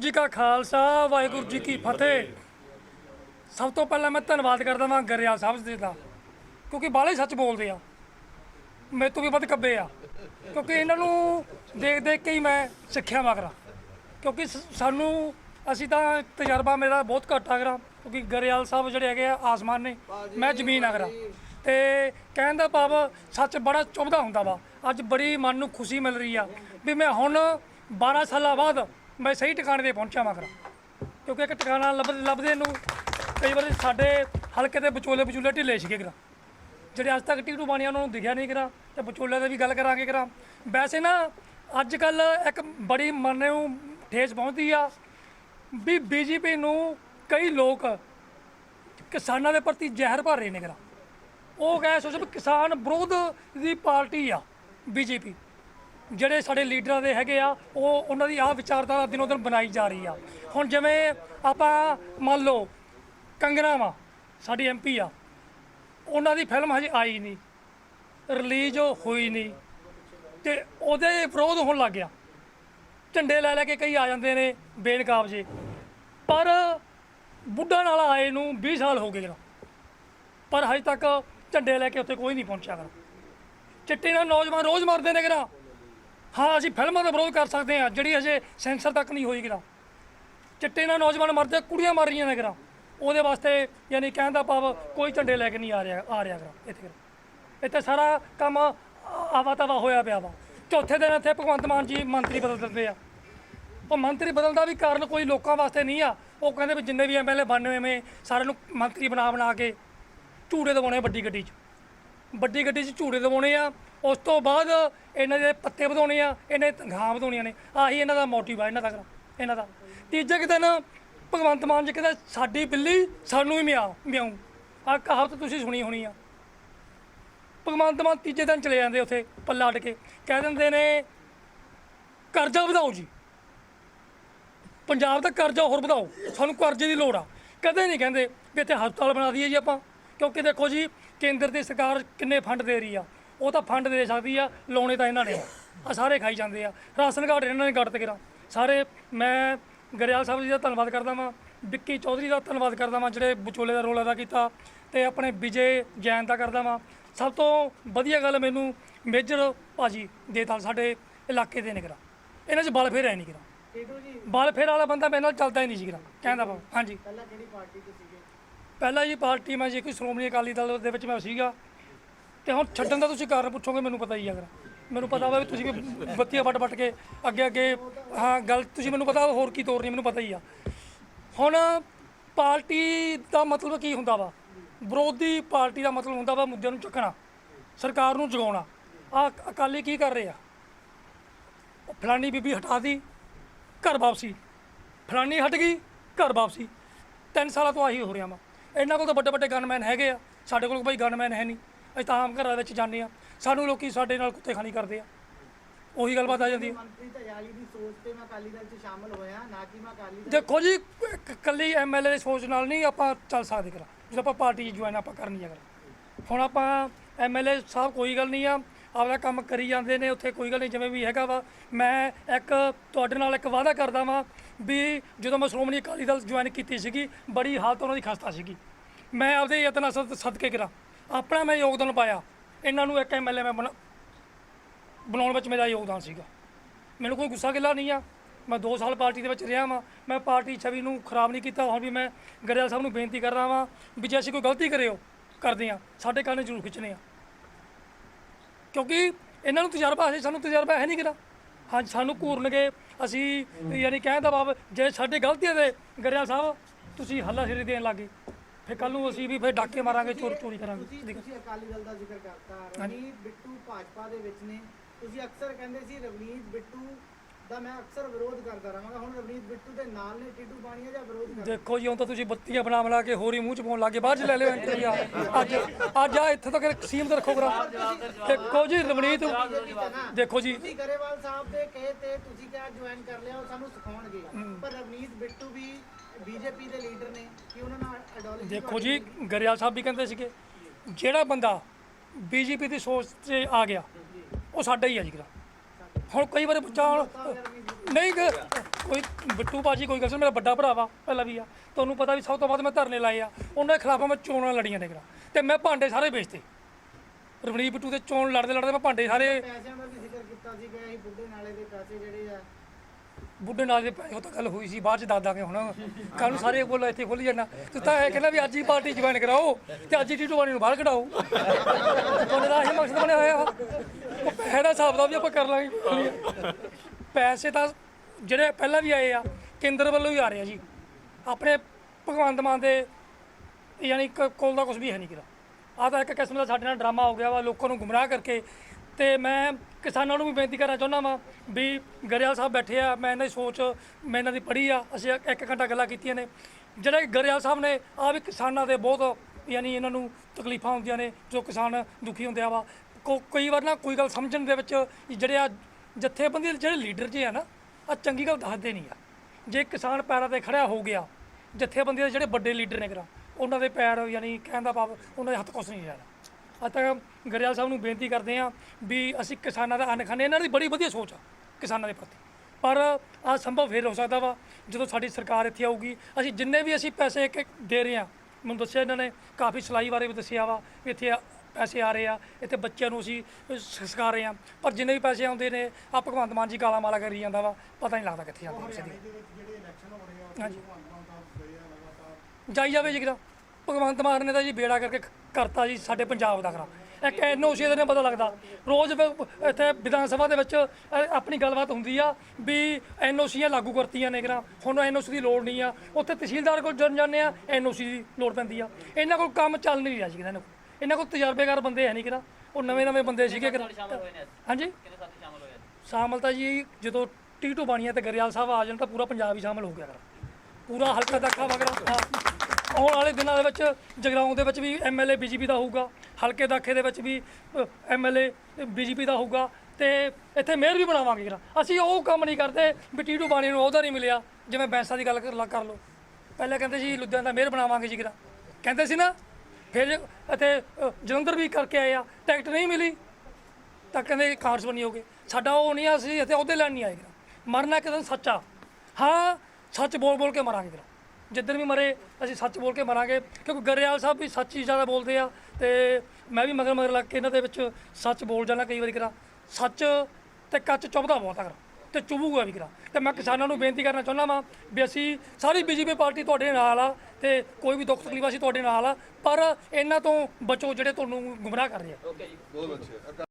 ਜੀ ਕਾ ਖਾਲਸਾ, ਵਾਹਿਗੁਰੂ ਜੀ ਕੀ ਫਤਿਹ। ਸਭ ਤੋਂ ਪਹਿਲਾਂ ਮੈਂ ਧੰਨਵਾਦ ਕਰਦਾ ਵਾਂ ਗਰਿਆਲ ਸਾਹਿਬ ਜੀ ਦਾ, ਕਿਉਂਕਿ ਬਾਲੇ ਸੱਚ ਬੋਲਦੇ ਆ। ਮੇਰੇ ਤੋਂ ਵੀ ਵੱਧ ਕੱਬੇ ਆ, ਕਿਉਂਕਿ ਇਹਨਾਂ ਨੂੰ ਦੇਖ ਦੇਖ ਕੇ ਹੀ ਮੈਂ ਸਿੱਖਿਆ ਮਗਰਾ। ਕਿਉਂਕਿ ਸ- ਸਾਨੂੰ, ਅਸੀਂ ਤਾਂ ਤਜਰਬਾ ਮੇਰਾ ਬਹੁਤ ਘੱਟ ਆਗਰਾ ਕਿਉਂਕਿ ਗਰਿਆਲ ਸਾਹਿਬ ਜਿਹੜੇ ਹੈਗੇ ਆ ਆਸਮਾਨ ਨੇ, ਮੈਂ ਜ਼ਮੀਨ ਆਗਰਾ ਗਰਾ ਤੇ ਕਹਿਣ ਦਾ ਭਾਵ ਸੱਚ ਬੜਾ ਚੁਭਦਾ ਹੁੰਦਾ ਵਾ। ਅੱਜ ਬੜੀ ਮਨ ਨੂੰ ਖੁਸ਼ੀ ਮਿਲ ਰਹੀ ਆ ਵੀ ਮੈਂ ਹੁਣ 12 ਸਾਲਾਂ ਬਾਅਦ ਮੈਂ ਸਹੀ ਟਿਕਾਣੇ ਤੇ ਪਹੁੰਚਿਆ ਮਗਰਾ। ਕਿਉਂਕਿ ਇੱਕ ਟਿਕਾਣਾ ਲੱਭ, ਲੱਭਦੇ ਨੂੰ ਕਈ ਵਾਰੀ ਸਾਡੇ ਹਲਕੇ ਦੇ ਵਿਚੋਲੇ ਵਿਚੋਲੇ ਢਿੱਲੇ ਸੀਗੇ ਗਰਾ ਜਿਹੜੇ ਅੱਜ ਤੱਕ ਟਿਕਟੂ ਬਾਣੀਆਂ ਉਹਨਾਂ ਨੂੰ ਦਿਖਿਆ ਨਹੀਂ ਕਰਾ ਤੇ ਵਿਚੋਲੇ ਦੀ ਵੀ ਗੱਲ ਕਰਾਂਗੇ ਕਰਾ। ਵੈਸੇ ਨਾ ਅੱਜ ਕੱਲ ਇੱਕ ਬੜੀ ਮਨ ਨੂੰ ਠੇਸ ਪਹੁੰਚਦੀ ਆ ਵੀ ਬੀਜੇਪੀ ਨੂੰ ਕਈ ਲੋਕ ਕਿਸਾਨਾਂ ਦੇ ਪ੍ਰਤੀ ਜ਼ਹਿਰ ਭਰ ਰਹੇ ਨੇ ਕਰਾ। ਉਹ ਕਹੇ ਸੋਚ ਕਿਸਾਨ ਵਿਰੋਧ ਦੀ ਪਾਰਟੀ ਆ ਬੀਜੇਪੀ ਜਿਹੜੇ ਸਾਡੇ ਲੀਡਰਾਂ ਦੇ ਹੈਗੇ ਆ, ਉਹ ਉਹਨਾਂ ਦੀ ਆਹ ਵਿਚਾਰਧਾਰਾ ਦਿਨੋਂ ਦਿਨ ਬਣਾਈ ਜਾ ਰਹੀ ਆ। ਹੁਣ ਜਿਵੇਂ ਆਪਾਂ ਮੰਨ ਲਓ ਕੰਗਨਾ ਵਾ, ਸਾਡੀ ਐਮਪੀ ਆ, ਉਹਨਾਂ ਦੀ ਫਿਲਮ ਹਜੇ ਆਈ ਨਹੀਂ, ਰਿਲੀਜ਼ ਹੋਈ ਨਹੀਂ, ਤੇ ਉਹਦੇ ਵਿਰੋਧ ਹੋਣ ਲੱਗ ਗਿਆ। ਝੰਡੇ ਲੈ ਲੈ ਕੇ ਕਈ ਆ ਜਾਂਦੇ ਨੇ ਬੇਨਕਾਬ ਜੇ ਪਰ ਬੁੱਢਾ ਨਾਲ ਆਏ ਨੂੰ 20 ਸਾਲ ਹੋ ਗਏ ਨਾ ਪਰ ਹਜੇ ਤੱਕ ਝੰਡੇ ਲੈ ਕੇ ਉੱਥੇ ਕੋਈ ਨਹੀਂ ਪਹੁੰਚਿਆ ਗਾ ਚਿੱਟੇ ਨਾਲ ਨੌਜਵਾਨ ਰੋਜ਼ ਮਰਦੇ ਨੇ ਕਿਰਾ ਹਾਂ, ਅਸੀਂ ਫਿਲਮਾਂ ਦਾ ਵਿਰੋਧ ਕਰ ਸਕਦੇ ਹਾਂ, ਜਿਹੜੀ ਅਜੇ ਸੈਂਸਰ ਤੱਕ ਨਹੀਂ ਹੋਈ ਕਿਰਾ ਚਿੱਟੇ ਨਾਲ ਨੌਜਵਾਨ ਮਰਦੇ, ਕੁੜੀਆਂ ਮਰ ਰਹੀਆਂ ਨੇ ਕਿਰਾ ਉਹਦੇ ਵਾਸਤੇ ਯਾਨੀ ਕਹਿਣ ਦਾ ਭਾਵ ਕੋਈ ਝੰਡੇ ਲੈ ਕੇ ਨਹੀਂ ਆ ਰਿਹਾ ਆ ਰਿਹਾ ਕਿਰਾ ਇੱਥੇ ਇੱਥੇ ਸਾਰਾ ਕੰਮ ਆਵਾ ਤਵਾ ਹੋਇਆ ਪਿਆ ਵਾ। ਚੌਥੇ ਦਿਨ ਇੱਥੇ ਭਗਵੰਤ ਮਾਨ ਜੀ ਮੰਤਰੀ ਬਦਲ ਦਿੰਦੇ ਆ। ਉਹ ਮੰਤਰੀ ਬਦਲਣ ਦਾ ਵੀ ਕਾਰਨ ਕੋਈ ਲੋਕਾਂ ਵਾਸਤੇ ਨਹੀਂ ਆ। ਉਹ ਕਹਿੰਦੇ ਵੀ ਜਿੰਨੇ ਵੀ ਐਮਐਲਏ ਬਣੇ ਹੋਏ ਸਾਰਿਆਂ ਨੂੰ ਮੰਤਰੀ ਬਣਾ ਬਣਾ ਕੇ ਝੂੜੇ ਦਵਾਉਣੇ ਵੱਡੀ ਗੱਡੀ 'ਚ। ਵੱਡੀ ਗੱਡੀ 'ਚ ਝੂੜੇ ਦਵਾਉਣੇ ਆ, ਉਸ ਤੋਂ ਬਾਅਦ ਇਹਨਾਂ ਦੇ ਪੱਤੇ ਵਧਾਉਣੇ ਆ, ਇਹਨਾਂ ਇਹਨੇ ਤਨਖਾਹ ਵਧਾਉਣੀਆਂ ਨੇ, ਆਹੀ ਇਹਨਾਂ ਦਾ ਮੋਟਿਵ ਆ, ਇਹਨਾਂ ਦਾ ਇਹਨਾਂ ਦਾ। ਤੀਜੇ ਕੁ ਦਿਨ ਭਗਵੰਤ ਮਾਨ ਜੀ ਕਹਿੰਦਾ, ਸਾਡੀ ਬਿੱਲੀ ਸਾਨੂੰ ਹੀ ਮਿਆ ਮਿਆਉ ਆ ਕਹਾਵਤ ਤੁਸੀਂ ਸੁਣੀ ਹੋਣੀ ਆ। ਭਗਵੰਤ ਮਾਨ ਤੀਜੇ ਦਿਨ ਚਲੇ ਜਾਂਦੇ ਉੱਥੇ, ਪੱਲਾ ਅੱਡ ਕੇ। ਕਹਿ ਦਿੰਦੇ ਨੇ, ਕਰਜ਼ਾ ਵਧਾਓ ਜੀ। ਪੰਜਾਬ ਦਾ ਕਰਜ਼ਾ ਹੋਰ ਵਧਾਓ। ਸਾਨੂੰ ਕਰਜ਼ੇ ਦੀ ਲੋੜ ਆ। ਕਦੇ ਨਹੀਂ ਕਹਿੰਦੇ ਵੀ ਇੱਥੇ ਹਸਪਤਾਲ ਬਣਾ ਦਈਏ ਜੀ ਆਪਾਂ, ਕਿਉਂਕਿ ਦੇਖੋ ਜੀ ਕੇਂਦਰ ਦੀ ਸਰਕਾਰ ਕਿੰਨੇ ਫੰਡ ਦੇ ਰਹੀ ਆ? ਉਹ ਤਾਂ ਫੰਡ ਦੇ ਸਕਦੀ ਆ ਲਾਉਣੇ ਤਾਂ ਇਹਨਾਂ ਨੇ। ਆ ਸਾਰੇ ਖਾਈ ਜਾਂਦੇ ਆ। ਰਾਸ਼ਨ ਕਾਰਡ ਇਹਨਾਂ ਨੇ ਕੱਟ ਤੇਰਾ ਸਾਰੇ ਮੈਂ ਗਰਿਆਲ ਸਾਹਿਬ ਜੀ ਦਾ ਧੰਨਵਾਦ ਕਰਦਾ ਵਾਂ ਵਿੱਕੀ ਚੌਧਰੀ ਦਾ ਧੰਨਵਾਦ ਕਰਦਾ ਵਾਂ ਜਿਹੜੇ ਵਿਚੋਲੇ ਦਾ ਰੋਲ ਅਦਾ ਕੀਤਾ ਤੇ ਆਪਣੇ ਵਿਜੇ ਜੈਨ ਦਾ ਕਰਦਾ ਵਾਂ। ਸਭ ਤੋਂ ਵਧੀਆ ਗੱਲ ਮੈਨੂੰ ਮੇਜਰ ਭਾਜੀ ਦੇਤਾ ਸਾਡੇ ਇਲਾਕੇ ਦੇ ਨਿਕਰਾ ਇਹਨਾਂ 'ਚ ਬਲ ਫੇਰ ਹੈ ਨਹੀਂ ਕਿਰਾ। ਬਲ ਫੇਰ ਵਾਲਾ ਬੰਦਾ ਮੇਰੇ ਨਾਲ ਚੱਲਦਾ ਹੀ ਨਹੀਂ ਸੀ ਕਿਰਾ। ਕਹਿੰਦਾ ਵਾ ਹਾਂਜੀ। ਪਹਿਲਾਂ ਕਿਹੜੀ ਪਾਰਟੀ ਤੋਂ ਸੀਗੇ? ਪਹਿਲਾਂ ਜੀ ਪਾਰਟੀ ਮੈਂ ਜੀ ਕੋਈ ਸ਼੍ਰੋਮਣੀ ਅਕਾਲੀ ਦਲ ਦੇ ਵਿੱਚ ਮੈਂ ਸੀਗਾ, ਤੇ ਹੁਣ ਛੱਡਣ ਦਾ ਤੁਸੀਂ ਕਾਰਨ ਪੁੱਛੋਗੇ, ਮੈਨੂੰ ਪਤਾ ਹੀ ਆ ਮੈਨੂੰ ਪਤਾ ਵਾ ਵੀ ਤੁਸੀਂ ਵੀ ਬੱਤੀਆਂ ਵੱਟ ਵੱਟ ਕੇ ਅੱਗੇ ਅੱਗੇ, ਹਾਂ, ਗੱਲ ਤੁਸੀਂ ਮੈਨੂੰ ਪਤਾ ਹੋਰ ਕੀ ਤੋਰਨੀ ਮੈਨੂੰ ਪਤਾ ਹੀ ਆ। ਹੁਣ ਪਾਰਟੀ ਦਾ ਮਤਲਬ ਕੀ ਹੁੰਦਾ ਵਾ? ਵਿਰੋਧੀ ਪਾਰਟੀ ਦਾ ਮਤਲਬ ਹੁੰਦਾ ਵਾ ਮੁੱਦਿਆਂ ਨੂੰ ਚੱਕਣਾ, ਸਰਕਾਰ ਨੂੰ ਜਗਾਉਣਾ। ਆ ਅਕਾਲੀ ਕੀ ਕਰ ਰਹੇ ਆ? ਫਲਾਨੀ ਬੀਬੀ ਹਟਾ ਦੀ ਘਰ ਵਾਪਸੀ। ਫਲਾਨੀ ਹਟ ਗਈ, ਘਰ ਵਾਪਸੀ। ਤਿੰਨ ਸਾਲਾਂ ਤੋਂ ਆਹੀ ਹੋ ਰਿਹਾ ਵਾ। ਇਹਨਾਂ ਕੋਲ ਤਾਂ ਵੱਡੇ ਵੱਡੇ ਗਨਮੈਨ ਹੈਗੇ ਆ। ਸਾਡੇ ਕੋਲ ਕੋਈ ਗਨਮੈਨ ਹੈ ਨਹੀਂ। ਅਸੀਂ ਤਾਂ ਆਮ ਘਰਾਂ ਵਿੱਚ ਜਾਂਦੇ ਆ। ਸਾਨੂੰ ਲੋਕੀ ਸਾਡੇ ਨਾਲ ਕੁੱਤੇ ਖਾਣੀ ਕਰਦੇ ਆ। ਉਹੀ ਗੱਲਬਾਤ ਆ ਜਾਂਦੀ ਹੈ ਮੰਤਰੀ ਤਜਾਲੀ ਦੀ ਸੋਚ ਤੇ ਮੈਂ ਅਕਾਲੀ ਦਲ 'ਚ ਸ਼ਾਮਲ ਹੋਇਆ ਨਾ ਕਿ ਮੈਂ ਅਕਾਲੀ ਦਲ ਦੇਖੋ ਜੀ ਕ- ਕੱਲੀ ਐਮਐਲਏ ਦੀ ਸੋਚ ਨਾਲ ਨਹੀਂ ਆਪਾਂ ਚੱਲ ਸਕਦੇ ਕਰਾ ਜਦੋਂ ਆਪਾਂ ਪਾਰਟੀ ਜੁਆਇਨ ਆਪਾਂ ਕਰਨੀ ਹੈ ਕਰਾ ਹੁਣ ਆਪਾਂ ਐਮਐਲਏ ਸਾਹਿਬ ਕੋਈ ਗੱਲ ਨਹੀਂ ਆ। ਆਪਦਾ ਕੰਮ ਕਰੀ ਜਾਂਦੇ ਨੇ ਉੱਥੇ ਕੋਈ ਗੱਲ ਨਹੀਂ। ਜਿਵੇਂ ਵੀ ਹੈਗਾ ਵਾ ਮੈਂ ਇੱਕ ਤੁਹਾਡੇ ਨਾਲ ਇੱਕ ਵਾਅਦਾ ਕਰਦਾ ਵਾਂ ਵੀ ਜਦੋਂ ਮੈਂ ਸ਼੍ਰੋਮਣੀ ਅਕਾਲੀ ਦਲ ਜੁਆਇਨ ਕੀਤੀ ਸੀਗੀ ਬੜੀ ਹਾਲਤ ਉਹਨਾਂ ਦੀ ਖਸਤਾ ਸੀਗੀ। ਮੈਂ ਆਪਦੇ ਯਤਨਾਂ ਸਦ ਸਦਕੇ ਕਰਾਂ ਆਪਣਾ ਮੈਂ ਯੋਗਦਾਨ ਪਾਇਆ। ਇਹਨਾਂ ਨੂੰ ਇੱਕ ਐਮਐਲਏ ਮੈਂ ਬਣਾ ਬਣਾਉਣ ਵਿੱਚ ਮੇਰਾ ਯੋਗਦਾਨ ਸੀਗਾ। ਮੈਨੂੰ ਕੋਈ ਗੁੱਸਾ ਗਿਲਾ ਨਹੀਂ ਆ। ਮੈਂ 2 ਸਾਲ ਪਾਰਟੀ ਦੇ ਵਿੱਚ ਰਿਹਾ ਵਾਂ। ਮੈਂ ਪਾਰਟੀ ਛਵੀ ਨੂੰ ਖਰਾਬ ਨਹੀਂ ਕੀਤਾ। ਹੁਣ ਵੀ ਮੈਂ ਗਰੇਵਾਲ ਸਾਹਿਬ ਨੂੰ ਬੇਨਤੀ ਕਰ ਰਹਾ ਵਾਂ ਵੀ ਜੇ ਅਸੀਂ ਕੋਈ ਗਲਤੀ ਕਰਿਓ, ਕਰਦੇ ਆ। ਸਾਡੇ ਕੰਨ ਜ਼ਰੂਰ ਖਿੱਚਣੇ ਆ। ਕਿਉਂਕਿ ਇਹਨਾਂ ਨੂੰ ਤਜਰਬਾ ਹੈ ਸਾਨੂੰ ਤਜਰਬਾ ਹੈ ਨਹੀਂ ਕਿਰਾ ਹਾਂ, ਸਾਨੂੰ ਘੂਰਨਗੇ। ਅਸੀਂ ਯਾਨੀ ਕਹਿਣ ਦਾ ਭਾਵ, ਜੇ ਸਾਡੇ ਗਲਤੀਆਂ ਦੇ ਗਰੇਵਾਲ ਸਾਹਿਬ, ਤੁਸੀਂ ਹੱਲਾ ਸਿਰੇ ਦੇਣ ਲੱਗੇ ਫਿਰ ਕੱਲ ਨੂੰ ਅਸੀਂ ਵੀ ਫਿਰ ਡਾਕੇ ਮਾਰਾਂਗੇ ਚੋਰ ਚੋਰੀ ਕਰਾਂਗੇ। ਤੁਸੀਂ ਤੁਸੀਂ ਅਕਾਲੀ ਦਲ ਦਾ ਜ਼ਿਕਰ ਕਰਤਾ। ਰਵਨੀਤ ਬਿੱਟੂ ਭਾਜਪਾ ਦੇ ਵਿੱਚ ਨੇ। ਤੁਸੀਂ ਅਕਸਰ ਕਹਿੰਦੇ ਸੀ ਰਵਨੀਤ ਬਿੱਟੂ ਦਾ ਮੈਂ ਅਕਸਰ ਵਿਰੋਧ ਕਰਦਾ ਰਹਾਂਗਾ। ਹੁਣ ਰਵਨੀਤ ਬਿੱਟੂ ਦੇ ਨਾਲ ਨੇ ਟੀਟੂ ਬਾਣੀਆ ਜਾਂ ਵਿਰੋਧ ਕਰ ਦੇਖੋ ਜੀ ਹੁਣ ਤਾਂ ਤੁਸੀਂ ਬੱਤੀਆਂ ਬਣਾ ਬਣਾ ਕੇ ਹੋਰੀ ਮੂੰਹ ਚ ਪਾਉਣ ਲੱਗੇ ਬਾਅਦ ਚ ਲੈ ਲਿਓ ਐਂਟਰੀ ਆ। ਅੱਜ ਅੱਜ ਆ ਇੱਥੇ ਤੱਕ ਸੀਮਤ ਰੱਖੋ ਕਰਾ ਦੇਖੋ ਜੀ ਰਵਨੀਤ। ਦੇਖੋ ਜੀ। ਤੁਸੀਂ ਗਰੇਵਾਲ ਸਾਹਿਬ ਦੇ ਕਹੇ ਤੇ ਤੁਸੀਂ ਕਿਹਾ ਜੁਆਇਨ ਕਰ ਲਿਆ ਉਹ ਸਾਨੂੰ ਸਿਖਾਉਣਗੇ। ਪਰ ਰਵਨੀਤ ਬਿੱਟੂ ਵੀ ਬੀਜੇਪੀ ਦੇ ਲੀਡਰ ਨੇ ਕਿ ਉਹਨਾਂ ਨਾਲ ਆਈਡੀਓਲੋਜੀ ਦੇਖੋ ਜੀ ਗਰੇਵਾਲ ਸਾਹਿਬ ਵੀ ਕਹਿੰਦੇ ਸੀਗੇ ਜਿਹੜਾ ਬੰਦਾ ਬੀਜੇਪੀ ਦੀ ਸੋਚ 'ਤੇ ਆ ਗਿਆ ਉਹ ਸਾਡਾ ਹੀ ਆ ਜੀ ਕਰਾ ਹੁਣ ਕਈ ਵਾਰ ਬੱਚਾ ਹੁਣ ਨਹੀਂ ਗ- ਕੋਈ ਬਿੱਟੂ ਬਾਜੀ ਕੋਈ ਗੱਲ ਸੁਣ, ਮੇਰਾ ਵੱਡਾ ਭਰਾ ਵਾ, ਪਹਿਲਾਂ ਵੀ ਆ। ਤੁਹਾਨੂੰ ਪਤਾ ਵੀ ਸਭ ਤੋਂ ਵੱਧ ਮੈਂ ਧਰਨੇ ਲਾਏ ਆ। ਉਹਨਾਂ ਦੇ ਖਿਲਾਫ ਮੈਂ ਚੋਣਾਂ ਲੜੀਆਂ ਨੇ ਕਰਾ ਤੇ ਮੈਂ ਭਾਂਡੇ ਸਾਰੇ ਵੇਚਤੇ। ਰਵਨੀਤ ਬਿੱਟੂ ਦੇ ਚੋਣ ਲੜਦੇ ਲੜਦੇ ਮੈਂ ਭਾਂਡੇ ਸਾਰੇ ਪੈਸਿਆਂ ਦਾ ਵੀ ਜ਼ਿਕਰ ਕੀਤਾ ਸੀ ਕਿ ਅਸੀਂ ਬੁੱਢੇ ਨਾਲੇ ਦੇ ਪੈਸੇ ਜਿਹੜੇ ਆ ਬੁੱਢੇ ਨਾਲ ਦੇ ਪੈਸੇ ਉਹ ਤਾਂ ਗੱਲ ਹੋਈ ਸੀ, ਬਾਅਦ ਚ ਦੱਸ ਦਾਂਗੇ ਹੁਣ। ਕੱਲ ਨੂੰ ਸਾਰੇ ਬੋਲ ਇੱਥੇ ਖੁੱਲ ਜਾਣਾ। ਤੂੰ ਤਾਂ ਇਹ ਕਹਿੰਦਾ ਵੀ ਅੱਜ ਹੀ ਪਾਰਟੀ ਜੁਆਇਨ ਕਰਾਓ ਤੇ ਅੱਜ ਹੀ ਟੀਟੂ ਵਾਲੀ ਨੂੰ ਬਾਹਰ ਕਢਾਓ। ਤੁਹਾਡੇ ਦਾ ਇਹ ਮਕਸਦ ਬਣਿਆ ਹੋਇਆ ਉਹ ਪੈਸੇ ਦਾ ਹਿਸਾਬ ਦਾ ਵੀ ਆਪਾਂ ਕਰ ਲਾਂਗੇ। ਪੈਸੇ ਤਾਂ ਜਿਹੜੇ ਪਹਿਲਾਂ ਵੀ ਆਏ ਆ, ਕੇਂਦਰ ਵੱਲੋਂ ਹੀ ਆ ਰਹੇ ਆ ਜੀ। ਆਪਣੇ ਭਗਵੰਤ ਮਾਨ ਦੇ ਯਾਨੀ ਕ- ਕੋਲ ਦਾ ਕੁਝ ਵੀ ਹੈ ਨਹੀਂ ਕਿਰਾ ਆਹ ਤਾਂ ਇੱਕ ਕਿਸਮ ਦਾ ਸਾਡੇ ਨਾਲ ਡਰਾਮਾ ਹੋ ਗਿਆ ਵਾ, ਲੋਕਾਂ ਨੂੰ ਗੁੰਮਰਾਹ ਕਰਕੇ। ਤੇ ਮੈਂ ਕਿਸਾਨਾਂ ਨੂੰ ਵੀ ਬੇਨਤੀ ਕਰਨਾ ਚਾਹੁੰਦਾ ਵਾਂ ਵੀ ਗਰੇਵਾਲ ਸਾਹਿਬ ਬੈਠੇ ਆ, ਮੈਂ ਇਹਨਾਂ ਦੀ ਸੋਚ, ਮੈਂ ਇਹਨਾਂ ਦੀ ਪੜ੍ਹੀ ਆ, ਅਸੀਂ ਇੱਕ- ਇੱਕ ਘੰਟਾ ਗੱਲਾਂ ਕੀਤੀਆਂ ਨੇ। ਜਿਹੜੇ ਗਰੇਵਾਲ ਸਾਹਿਬ ਨੇ ਆ ਵੀ ਕਿਸਾਨਾਂ ਦੇ ਬਹੁਤ ਯਾਨੀ ਇਹਨਾਂ ਨੂੰ ਤਕਲੀਫਾਂ ਹੁੰਦੀਆਂ ਨੇ, ਜੋ ਕਿਸਾਨ ਦੁਖੀ ਹੁੰਦੇ ਆ ਵਾ। ਕੋ- ਕਈ ਵਾਰ ਨਾ ਕੋਈ ਗੱਲ ਸਮਝਣ ਦੇ ਵਿੱਚ ਜਿਹੜੇ ਆ ਜਥੇਬੰਦੀ ਦੇ ਜਿਹੜੇ ਲੀਡਰ ਜੇ ਆ ਨਾ ਆ ਚੰਗੀ ਗੱਲ ਦੱਸਦੇ ਨਹੀਂ ਆ। ਜੇ ਕਿਸਾਨ ਪੈਰਾਂ ਤੇ ਖੜਿਆ ਹੋ ਗਿਆ ਜਥੇਬੰਦੀਆਂ ਦੇ ਜਿਹੜੇ ਵੱਡੇ ਲੀਡਰ ਨੇ ਕਰਾ ਉਹਨਾਂ ਦੇ ਪੈਰ ਯਾਨੀ ਕਹਿਣ ਦਾ ਭਾਵ ਉਹਨਾਂ ਦੇ ਹੱਥ ਕੁਛ ਨਹੀਂ ਰਹਿਣਾ। ਅੱਜ ਤੱਕ ਗਰੇਵਾਲ ਸਾਹਿਬ ਨੂੰ ਬੇਨਤੀ ਕਰਦੇ ਹਾਂ ਵੀ ਅਸੀਂ ਕਿਸਾਨਾਂ ਦਾ ਅੰਨ ਖਾਂਦੇ ਇਹਨਾਂ ਦੀ ਬੜੀ ਵਧੀਆ ਸੋਚ ਆ ਕਿਸਾਨਾਂ ਦੇ ਪ੍ਰਤੀ। ਪਰ ਆ ਸੰਭਵ ਫੇਰ ਹੋ ਸਕਦਾ ਵਾ ਜਦੋਂ ਸਾਡੀ ਸਰਕਾਰ ਇੱਥੇ ਆਊਗੀ। ਅਸੀਂ ਜਿੰਨੇ ਵੀ ਅਸੀਂ ਪੈਸੇ ਇੱਕ ਇੱਕ ਦੇ ਰਹੇ ਹਾਂ ਮੈਨੂੰ ਦੱਸਿਆ ਇਹਨਾਂ ਨੇ ਕਾਫੀ ਸਿਲਾਈ ਬਾਰੇ ਵੀ ਦੱਸਿਆ ਵਾ ਵੀ ਇੱਥੇ ਪੈਸੇ ਆ ਰਹੇ ਆ ਇੱਥੇ ਬੱਚਿਆਂ ਨੂੰ ਅਸੀਂ ਸਿਖਾ ਰਹੇ ਆ ਪਰ ਜਿੰਨੇ ਵੀ ਪੈਸੇ ਆਉਂਦੇ ਨੇ ਆ ਭਗਵੰਤ ਮਾਨ ਜੀ ਕਾਲਾ ਮਾਲਾ ਕਰੀ ਜਾਂਦਾ ਵਾ ਪਤਾ ਨਹੀਂ ਲੱਗਦਾ ਕਿੱਥੇ ਜਾਂਦੇ ਕਿਸੇ ਦੀ। ਹਾਂਜੀ। ਜਾਈ ਜਾਵੇ ਜੀ ਕਿਦਾ? ਭਗਵੰਤ ਮਾਨ ਨੇ ਤਾਂ ਜੀ ਬੇੜਾ ਕਰਕੇ ਕਰਤਾ ਜੀ ਸਾਡੇ ਪੰਜਾਬ ਦਾ ਕਰਾ ਇੱਕ ਐਨਓਸੀ ਦੇ ਨੇ ਪਤਾ ਲੱਗਦਾ। ਰੋਜ਼ ਇੱਥੇ ਵਿਧਾਨ ਸਭਾ ਦੇ ਵਿੱਚ ਅ, ਆਪਣੀ ਗੱਲਬਾਤ ਹੁੰਦੀ ਆ ਵੀ ਐਨਓਸੀਆਂ ਲਾਗੂ ਕਰਤੀਆਂ ਨੇ ਕਿਰਾ ਹੁਣ ਐਨਓਸੀ ਦੀ ਲੋੜ ਨਹੀਂ ਆ। ਉੱਥੇ ਤਹਿਸੀਲਦਾਰ ਕੋਲ ਜਨ ਜਾਂਦੇ ਆ ਐਨਓਸੀ ਦੀ ਲੋੜ ਪੈਂਦੀ ਆ। ਇਹਨਾਂ ਕੋਲ ਕੰਮ ਚੱਲ ਨਹੀਂ ਰਿਹਾ ਜੀ ਇਹਨਾਂ ਕੋਲ। ਇਹਨਾਂ ਕੋਲ ਤਜਰਬੇਕਾਰ ਬੰਦੇ ਹੈ ਨਹੀਂ ਕਿਰਾ ਉਹ ਨਵੇਂ ਨਵੇਂ ਬੰਦੇ ਸੀਗੇ ਕਿਰਾ ਹਾਂਜੀ? ਸ਼ਾਮਲ ਤਾਂ ਜੀ ਜਦੋਂ ਟੀਟੂ ਬਾਣੀਆਂ ਤੇ ਗਰੇਵਾਲ ਸਾਹਿਬ ਆ ਜਾਣ ਤਾਂ ਪੂਰਾ ਪੰਜਾਬ ਹੀ ਸ਼ਾਮਲ ਹੋ ਗਿਆ ਕਰ ਪੂਰਾ ਹਲਕਾ ਦਾਖਾ ਵਗਰਾ। ਆਉਣ ਵਾਲੇ ਦਿਨਾਂ ਦੇ ਵਿੱਚ ਜਗਰਾਉਂ ਦੇ ਵਿੱਚ ਵੀ ਐਮਐਲਏ ਬੀਜੇਪੀ ਦਾ ਹੋਊਗਾ ਹਲਕੇ ਦਾਖੇ ਦੇ ਵਿੱਚ ਵੀ ਐਮਐਲਏ ਬੀਜੇਪੀ ਦਾ ਹੋਊਗਾ ਤੇ ਇੱਥੇ ਮੇਅਰ ਵੀ ਬਣਾਵਾਂਗੇ ਜਿਹੜਾ ਅਸੀਂ ਉਹ ਕੰਮ ਨਹੀਂ ਕਰਦੇ ਵੀ ਟੀਟੂ ਬਾਣੀ ਨੂੰ ਉਹਦਾ ਨਹੀਂ ਮਿਲਿਆ ਜਿਵੇਂ ਬੈਂਸਾ ਦੀ ਗੱਲ ਕਰ ਕਰ ਲਓ। ਪਹਿਲਾਂ ਕਹਿੰਦੇ ਸੀ ਲੁਧਿਆਣਾ ਦਾ ਮੇਅਰ ਬਣਾਵਾਂਗੇ ਜੀ ਕਿਰਾ ਕਹਿੰਦੇ ਸੀ ਨਾ ਫਿਰ ਇੱਥੇ ਜਲੰਧਰ ਵੀ ਕਰਕੇ ਆਏ ਆ ਟਿਕਟ ਨਹੀਂ ਮਿਲੀ ਤਾਂ ਕਹਿੰਦੇ ਕਾਰਜ ਬਣੀ ਹੋਗੇ ਸਾਡਾ ਉਹ ਨਹੀਂ ਆ, ਅਸੀਂ ਇੱਥੇ ਉਹਦੇ ਲੈਣ ਨਹੀਂ ਆਏਗਾ ਕਿਰਾ ਮਰਨਾ ਕਿਦਾਂ ਸੱਚਾ। ਹਾਂ ਸੱਚ ਬੋਲ ਬੋਲ ਕੇ ਮਰਾਂਗੇ ਕਿਰਾ ਜਿੱਦਣ ਵੀ ਮਰੇ, ਅਸੀਂ ਸੱਚ ਬੋਲ ਕੇ ਮਰਾਂਗੇ। ਕਿਉਂਕਿ ਗਰੇਵਾਲ ਸਾਹਿਬ ਵੀ ਸੱਚ ਹੀ ਜ਼ਿਆਦਾ ਬੋਲਦੇ ਆ ਤੇ ਮੈਂ ਵੀ ਮਗਰ ਮਗਰ ਲੱਗ ਕੇ ਇਹਨਾਂ ਦੇ ਵਿੱਚ ਸੱਚ ਬੋਲ ਜਾਣਾ ਕਈ ਵਾਰੀ ਕਰਾਂ। ਸੱਚ ਤੇ ਕੱਚ ਚੁੱਭਦਾ ਬਹੁਤ ਆ ਕਰਾ ਤੇ ਚੁਭੂਗਾ ਵੀ ਕਰਾ। ਤੇ ਮੈਂ ਕਿਸਾਨਾਂ ਨੂੰ ਬੇਨਤੀ ਕਰਨਾ ਚਾਹੁੰਦਾ ਵਾਂ ਵੀ ਅਸੀਂ ਸਾਰੀ ਬੀਜੇਪੀ ਪਾਰਟੀ ਤੁਹਾਡੇ ਨਾਲ ਆ ਤੇ ਕੋਈ ਵੀ ਦੁੱਖ ਤਕਲੀਫ ਅਸੀਂ ਤੁਹਾਡੇ ਨਾਲ ਆ, ਪਰ ਇਹਨਾਂ ਤੋਂ ਬਚੋ ਜਿਹੜੇ ਤੁਹਾਨੂੰ ਗੁੰਮਰਾਹ ਕਰ ਰਹੇ ਆ।